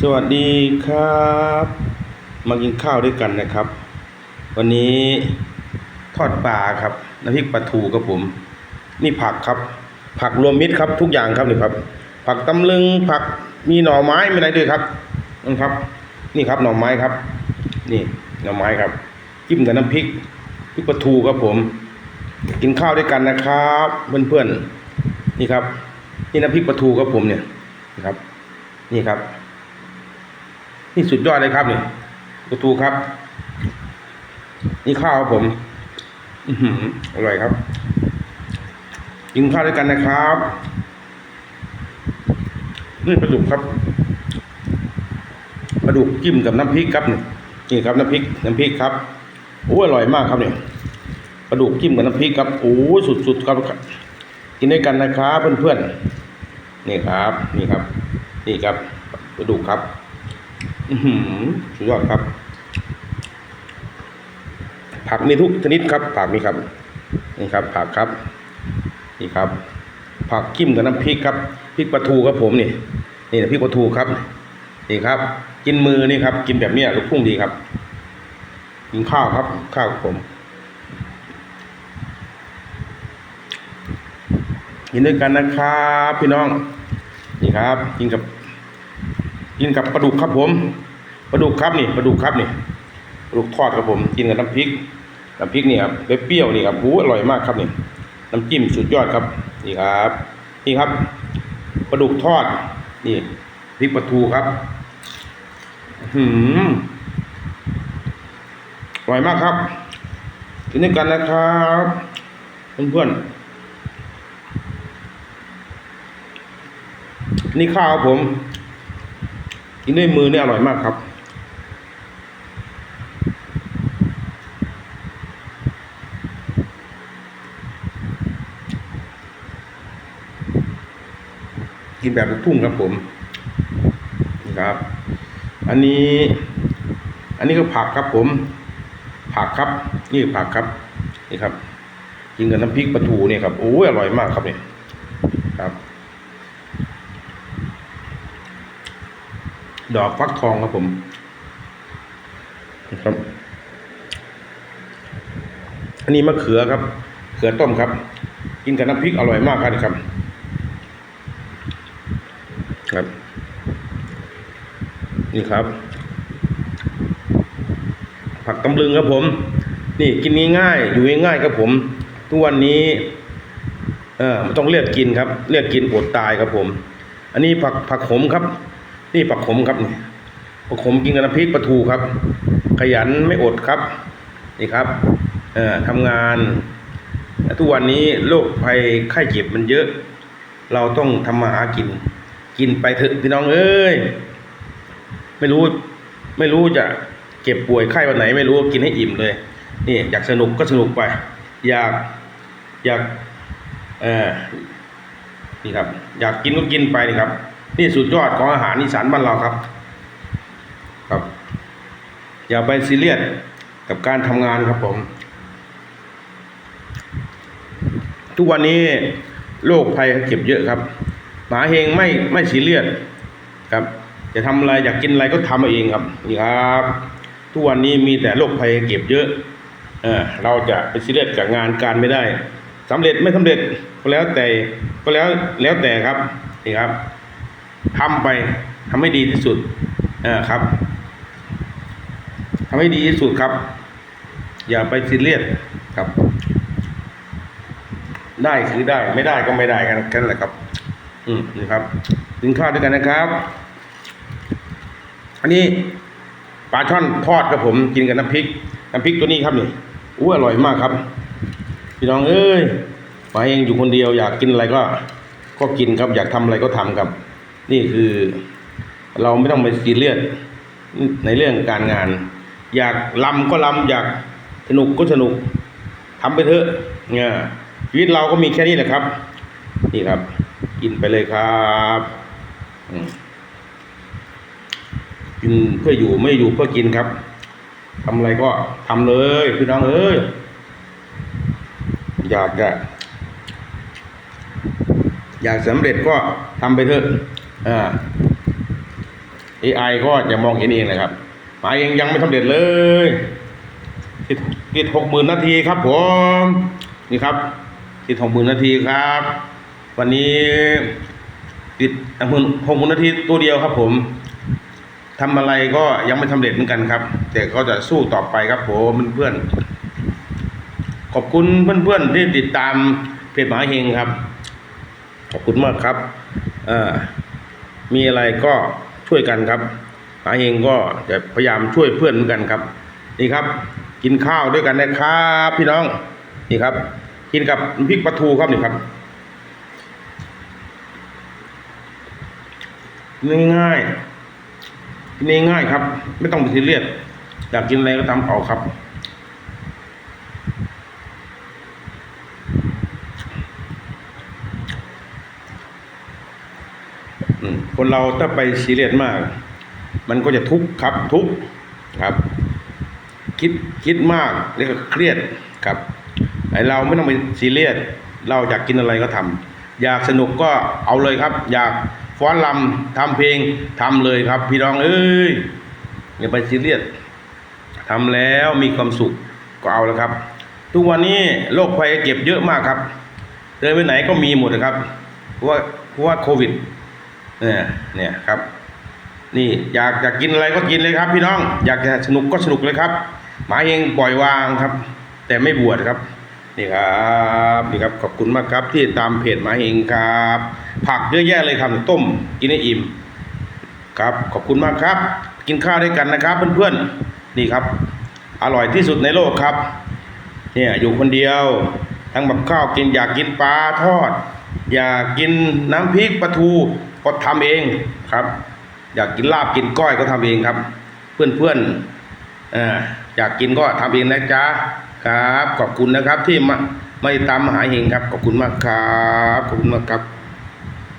สวัสดีครับ มากินข้าวด้วยกันนะครับ วันนี้ทอดปลาครับน้ำพริกปลาทูครับผม นี่ผักครับ ผักรวมมิตรครับ ทุกอย่างครับนี่ครับ ผักตำลึงผักมีหน่อไม้มีอะไรด้วยครับนั่ครับ นี่ครับหน่อไม้ครับ นี่หน่อไม้ครับจิ้มกับน้ำพริกพริกปลาทูครับผม กินข้าวด้วยกันนะครับเพื่อนๆนี่ครับ นี่น้ำพริกปลาทูครับผมเนี่ยนะครับ นี่ครับ นี่สุดยอดเลยครับเนี่ยปลาทูครับ นี่ข้าวครับผม อือร่อยครับกินข้าวด้วยกันนะครับนี่ปลาดุกครับปลาดุกจิ้มกับน้ำพริกครับนี่นี่ครับน้ำพริกน้ำพริกครับโอ้อร่อยมากครับเนี่ยปลาดุกจิ้มกับน้ำพริกครับโอ้สุดๆครับกินด้วยกันนะครับเพื่อนๆนี่ครับ นี่ครับ นี่ครับปลาดุกครับ สุดยอดครับ ผักมีทุกชนิดครับ ผักนี่ครับ นี่ครับ ผักครับ นี่ครับ ผักจิ้มกับน้ำพริกครับ พริกปลาทูครับผมนี่ นี่นพริกปลาทูครับ นี่ครับ กินมือนี่ครับ กินแบบเนี้ยลูกพุ่งดีครับ กินข้าวครับ ข้าวครับผมกินด้วยกันนะครับ พี่น้อง นี่ครับ กินกับกินกับปลาดุกครับผม ปลาดุกครับนี่ปลาดุกครับนี่ปลาดุกทอดครับผมกินกับน้ำพริกน้ำพริกนี่ครับเปรี้ยวนี่ครับโอ้อร่อยมากครับนี่น้ำจิ้มสุดยอดครับนี่ครับนี่ครับปลาดุกทอด นี่พริกปลาทูครับหืมอร่อยมากครับกินด้วยกันนะครับเพื่อนๆนี่ข้าวครับผมกินด้วยมือเนี่ยอร่อยมากครับ แบบลูกทุ่งครับผมนี่ครับ อันนี้ อันนี้ก็ผักครับผม ผักครับ นี่ผักครับ นี่ครับ กินกับน้ำพริกปลาทูเนี่ยครับโอ้ยอร่อยมากครับเนี่ยครับ ดอกฟักทองครับผมนะครับอันนี้มะเขือครับ เขือต้มครับ กินกับน้ำพริกอร่อยมากครับ ครับ นี่ครับ ผักตำลึงครับผม นี่กินง่ายๆอยู่ง่ายๆครับผม ทุกวันนี้ เออต้องเลือกกินครับ เลือกกินอดตายครับผม อันนี้ผักผักขมครับ นี่ผักขมครับนี่ผักขมกินกับน้ำพริกปลาทูครับ ขยันไม่อดครับ นี่ครับ เอ่อทำงานทุกวันนี้โรคภัยไข้เจ็บมันเยอะ เราต้องทำมาหากิน กินไปเถอะพี่น้องเอ้ย ไม่รู้ ไม่รู้จะเก็บป่วยไข้วันไหน ไม่รู้กินให้อิ่มเลย นี่ อยากสนุกก็สนุกไป อยาก อยากเออนี่ครับ อยากกินก็กินไปนี่ครับ นี่สุดยอดของอาหารอีสานบ้านเราครับ ครับ อย่าไปซีเรียสกับการทำงานครับผม ทุกวันนี้โรคภัยเจ็บเยอะครับ หมาเฮงไม่ไม่ซีเรียสครับ จะทำอะไรอยากกินอะไรก็ทำเอาเองครับนี่ครับ ทุกวันนี้มีแต่โรคภัยเก็บเยอะเออเราจะไปซีเรียสกับงานการไม่ได้สำเร็จไม่สำเร็จก็แล้วแต่ก็แล้วแล้วแต่ครับนี่ครับทำไปทำให้ดีที่สุดเออครับทำให้ดีที่สุดครับ อย่าไปซีเรียสครับ ได้คือได้ไม่ได้ก็ไม่ได้กันแค่นั้นแหละครับ อืมนี่ครับกินข้าวด้วยกันนะครับ อันนี้ปลาช่อนทอดครับผม กินกับน้ำพริก น้ำพริกตัวนี้ครับนี่อู้อร่อยมากครับ พี่น้องเอ้ยมาเองอยู่คนเดียว อยากกินอะไรก็ ก็กินครับ อยากทำอะไรก็ทำครับ นี่คือ เราไม่ต้องไปซีเรียสในเรื่องการงาน อยากลำก็ลำอยากสนุกก็สนุกทำไปเถอะเนี่ยชีวิตเราก็มีแค่นี้แหละครับ นี่ครับ กินไปเลยครับกินเพื่ออยู่ไม่อยู่เพื่อกินครับทำอะไรก็ทำเลยพี่น้องเอ้ยอยากจะอยากสำเร็จก็ทำไปเถอะอ่า AI ก็จะมองเห็นเองนะครับหมาเองยังไม่สำเร็จเลยติดติดหกหมื่นนาทีครับผม นี่ครับติดหกหมื่นนาทีครับ วันนี้ติดหมื่นหกมื่นนาทีตัวเดียวครับ ผมทำอะไรก็ยังไม่สำเร็จเหมือนกันครับ แต่ก็จะสู้ต่อไปครับผมเพื่อนๆขอบคุณเพื่อนๆที่ติดตามเพจหมาเฮงครับ ขอบคุณมากครับมีอะไรก็ช่วยกันครับหมาเองก็จะพยายามช่วยเพื่อนเหมือนกันครับ นี่ครับ กินข้าวด้วยกันนะครับ พี่น้องนี่ครับ กินกับพริกปลาทูครับนี่ครับ ง่ายๆกินง่ายๆครับ ไม่ต้องไปซีเรียสอยากกินอะไรก็ทำเอาครับ คนเราถ้าไปซีเรียสมาก มันก็จะทุกข์ครับทุกข์ครับ คิดคิดมากแล้วก็เครียดครับไอเราไม่ต้องไปซีเรียสเราอยากกินอะไรก็ทำอยากสนุกก็เอาเลยครับ อยาก ฟ้อนรำทำเพลงทำเลยครับ พี่น้องเอ้ยอย่าไปซีเรียสทำแล้วมีความสุขก็เอาแล้วครับ ทุกวันนี้โรคภัยเก็บเยอะมากครับเดินไปไหนก็มีหมดนะครับเพราะว่าเพราะว่าโควิดเนี่ยเนี่ยครับ นี่อยากอยากกินอะไรก็กินเลยครับ พี่น้อง อยากจะสนุกก็สนุกเลยครับ หมาเองปล่อยวางครับ แต่ไม่บวชครับ นี่ครับนี่ครับขอบคุณมากครับที่ตามเพจมาเองครับ ผักเยอะแยะเลยครับต้มกินให้อิ่มครับขอบคุณมากครับ กินข้าวด้วยกันนะครับ เพื่อนๆนี่ครับ อร่อยที่สุดในโลกครับ เนี่ยอยู่คนเดียว ทั้งแบบข้าวกินอยากกินปลาทอด อยากกินน้ำพริกปลาทูก็ทำเองครับ อยากกินลาบกินก้อยก็ทำเองครับ เพื่อนๆอออยากกินก็ทำเองนะจ๊ะ ครับ ขอบคุณนะครับที่มามาติดตามมหาเฮงครับ ขอบคุณมากครับ ขอบคุณมากครับ